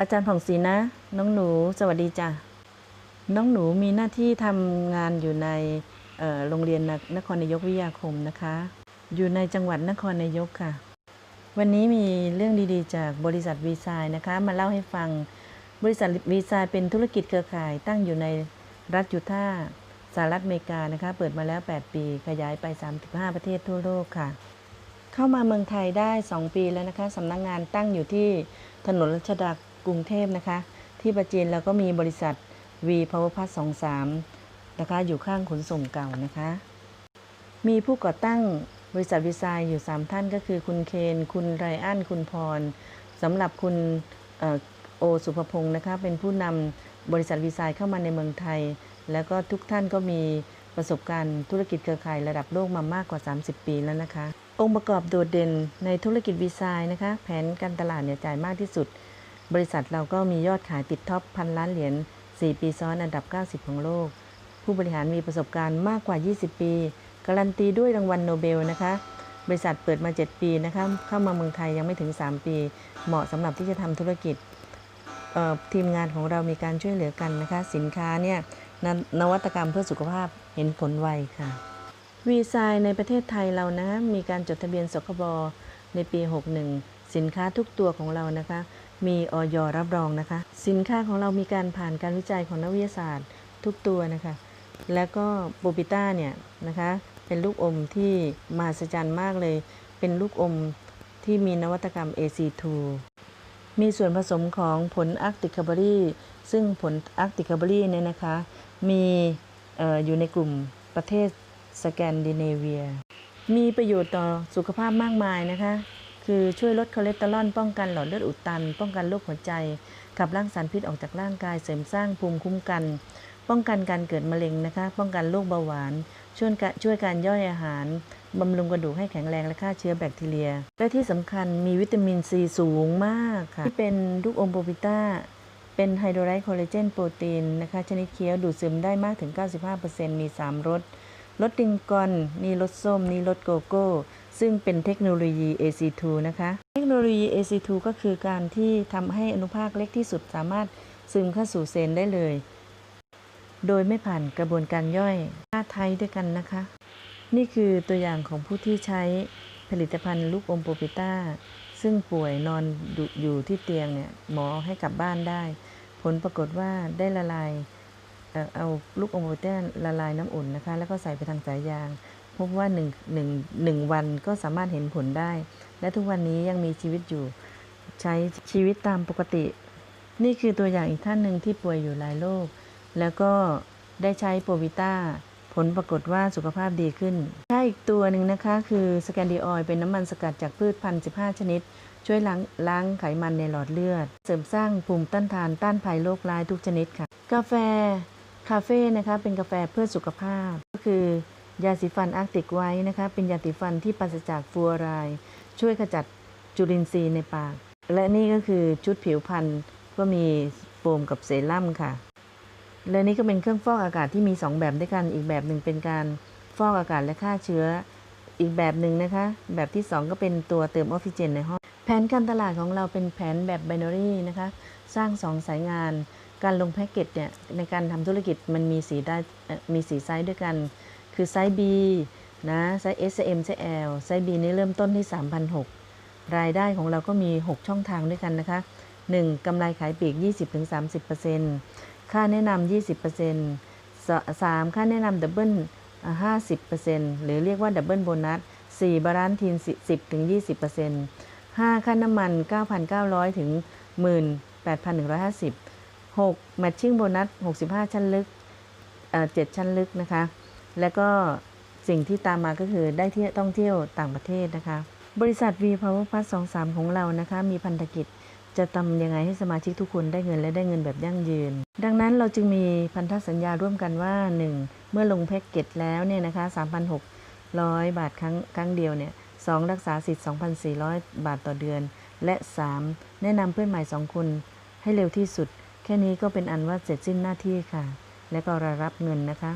อาจารย์ผ่องศรีนะ น้องหนูสวัสดีจ้ะน้องหนูมีหน้าที่ทำงานอยู่ในโรงเรียนนนครนายกวิทยาคมนะคะ อยู่ในจังหวัดนครนายกค่ะ วันนี้มีเรื่องดีๆ จากบริษัทวีซายนะคะ มาเล่าให้ฟังบริษัทวีซายเป็นธุรกิจเครือข่ายตั้งอยู่ในรัฐยูทาห์สหรัฐอเมริกานะคะ เปิดมาแล้ว 8 ปี ขยายไป 35 ประเทศทั่วโลกค่ะ เข้ามาเมืองไทยได้ 2 ปีแล้วนะคะสำนักงงานตั้งอยู่ที่ถนนรัชดา กรุงเทพนะคะ ที่ประจีนเราก็มีบริษัท V Power Plus 23 นะคะ อยู่ข้างขนส่งเก่านะคะ มีผู้ก่อตั้งบริษัทวีซายอยู่ 3 ท่านก็คือคุณเคน คุณไรอัน คุณพรสำหรับคุณอโอสุภพงศ์นะคะ เป็นผู้นำบริษัทวีซายเข้ามาในเมืองไทย แล้วก็ทุกท่านก็มีประสบการณ์ธุรกิจเครือข่ายระดับโลกมามากกว่า 30 ปีแล้วนะคะ องค์ประกอบโดดเด่นในธุรกิจวีซายนะคะ แผนการตลาดเนี่ยจ่ายมากที่สุด บริษัทเราก็มียอดขายติดท็อปพันล้านเหรียญ 4 ปีซ้อนอันดับ 90 ของโลก ผู้บริหารมีประสบการณ์มากกว่า 20 ปี การันตีด้วยรางวัลโนเบลนะคะ บริษัทเปิดมา 7 ปีนะคะ เข้ามาเมืองไทยยังไม่ถึง 3 ปี เหมาะสำหรับที่จะทำธุรกิจ ทีมงานของเรามีการช่วยเหลือกันนะคะ สินค้าเนี่ยนนวัตกรรมเพื่อสุขภาพเห็นผลไวค่ะวีซายในประเทศไทยเรานะ มีการจดทะเบียนสคบในปี 61 สินค้าทุกตัวของเรานะคะ มีออยรับรองนะคะ สินค้าของเรามีการผ่านการวิจัยของนักวิทยาศาสตร์ทุกตัวนะคะ แล้วก็โปปิต้าเนี่ยนะคะ เป็นลูกอมที่มหัศจรรย์มากเลย เป็นลูกอมที่มีนวัตกรรม AC2 มีส่วนผสมของผลอาร์กติกคาร์บอรี่ซึ่งผลอาร์กติกคาร์บอรี่เนี่ยนะคะ มีเอออยู่ในกลุ่มประเทศสแกนดิเนเวีย มีประโยชน์ต่อสุขภาพมากมายนะคะ คือช่วยลดคอเลสเตอรอลป้องกันหลอดเลือดอุดตัน ป้องกันโรคหัวใจ ขับล้างสารพิษออกจากร่างกายเสริมสร้างภูมิคุ้มกัน ป้องกันการเกิดมะเร็งนะคะ ป้องกันโรคเบาหวาน ช่วยกะช่วยการย่อยอาหารบำรุงกระดูกให้แข็งแรงและฆ่าเชื้อแบคทีเรีย และที่สำคัญมีวิตามินซีสูงมากค่ะ ที่เป็นลูกอมโปปิต้า เป็นไฮโดรไลท์คอลลาเจนโปรตีนนะคะ ชนิดเคี้ยวดูดซึมได้มากถึง 95%มี 3รส รสดิงกอน นี่รสส้ม นี่รสโกโก้ ซึ่งเป็นเทคโนโลยี AC2 นะคะ เทคโนโลยี AC2 ก็คือการที่ทำให้อนุภาคเล็กที่สุดสามารถซึมเข้าสู่เซลล์ได้เลย โดยไม่ผ่านกระบวนการย่อยค่าไทยด้วยกันนะคะ นี่คือตัวอย่างของผู้ที่ใช้ผลิตภัณฑ์ลูกอมโปปิต้า ซึ่งป่วยนอนอยู่อยู่ที่เตียงเนี่ยหมอให้กลับบ้านได้ ผลปรากฏว่าได้ละลายเอ่อเอาลูกอมโปปิต้าละลายน้ำอุ่นนะคะ แล้วก็ใส่ไปทางสายยาง พบว่าหนึ่งหนึ่งหนึ่งวันก็สามารถเห็นผลได้ และทุกวันนี้ยังมีชีวิตอยู่ ใช้ชีวิตตามปกติ นี่คือตัวอย่างอีกท่านหนึ่งที่ป่วยอยู่หลายโรคแล้วก็ได้ใช้โปรวิต้าผลปรากฏว่าสุขภาพดีขึ้นถ้าอีกตัวหนึ่งนะคะ คือสแกนดิออยเป็นน้ำมันสกัดจากพืชพันธุ์15 ชนิด ช่วยล้างล้างไขมันในหลอดเลือด เสริมสร้างภูมิต้านทานต้านภัยโรคร้ายทุกชนิดค่ะ กาแฟ คาเฟ่นะคะ เป็นกาแฟเพื่อสุขภาพ ก็คือ ยาสีฟันอาร์กติกไว้นะคะเป็นยาสีฟันที่ปราศจากฟลูออไรด์ช่วยขจัดจุลินทรีย์ในปาก และนี่ก็คือชุดผิวพรรณก็มีโฟมกับเซรั่มค่ะ และนี่ก็เป็นเครื่องฟอกอากาศที่มี 2 แบบด้วยกันอีกแบบหนึ่งเป็นการฟอกอากาศและฆ่าเชื้อ อีกแบบหนึ่งนะคะ แบบที่ 2 ก็เป็นตัวเติมออกซิเจนในห้องแผนการตลาดของเราเป็นแผนแบบไบนารีนะคะ สร้าง 2 สายงาน การลงแพ็กเกจเนี่ยในการทำธุรกิจมันมีสีได้มีสีไซส์ด้วยกัน คือไซส์ B นะไซส์ S M ไซส์ L ไซส์ B นี่เริ่มต้นที่3,600รายได้ของเราก็มี 6 ช่องทางด้วยกันนะคะ 1. กำไรขายปลีก 20-30%ค่าแนะนำ20% 3. ค่าแนะนำดับเบิล50%หรือเรียกว่าดับเบิลโบนัส 4. บาลานซ์ทีน10-20% 5. ค่าน้ำมัน 9,900 ถึง 18,150 6. แมทชิ่งโบนัส 65 ชั้นลึก 7 ชั้นลึกนะคะ แล้วก็สิ่งที่ตามมาก็คือได้เที่ยวต้องเที่ยวต่างประเทศนะคะ บริษัท V Power Plus 23 ของเรานะคะ มีพันธกิจจะทำยังไงให้สมาชิกทุกคนได้เงินและได้เงินแบบยั่งยืน ดังนั้นเราจึงมีพันธสัญญาร่วมกันว่า 1. เมื่อลงแพ็กเกจแล้วเนี่ยนะคะ3,600 บาทครั้งครั้งเดียวเนี่ย 2. รักษาสิทธิ์ 2,400 บาทต่อเดือน และ 3. แนะนำเพื่อนใหม่ 2 คนให้เร็วที่สุด แค่นี้ก็เป็นอันว่าเสร็จสิ้นหน้าที่ค่ะ และก็รรับเงินนะคะ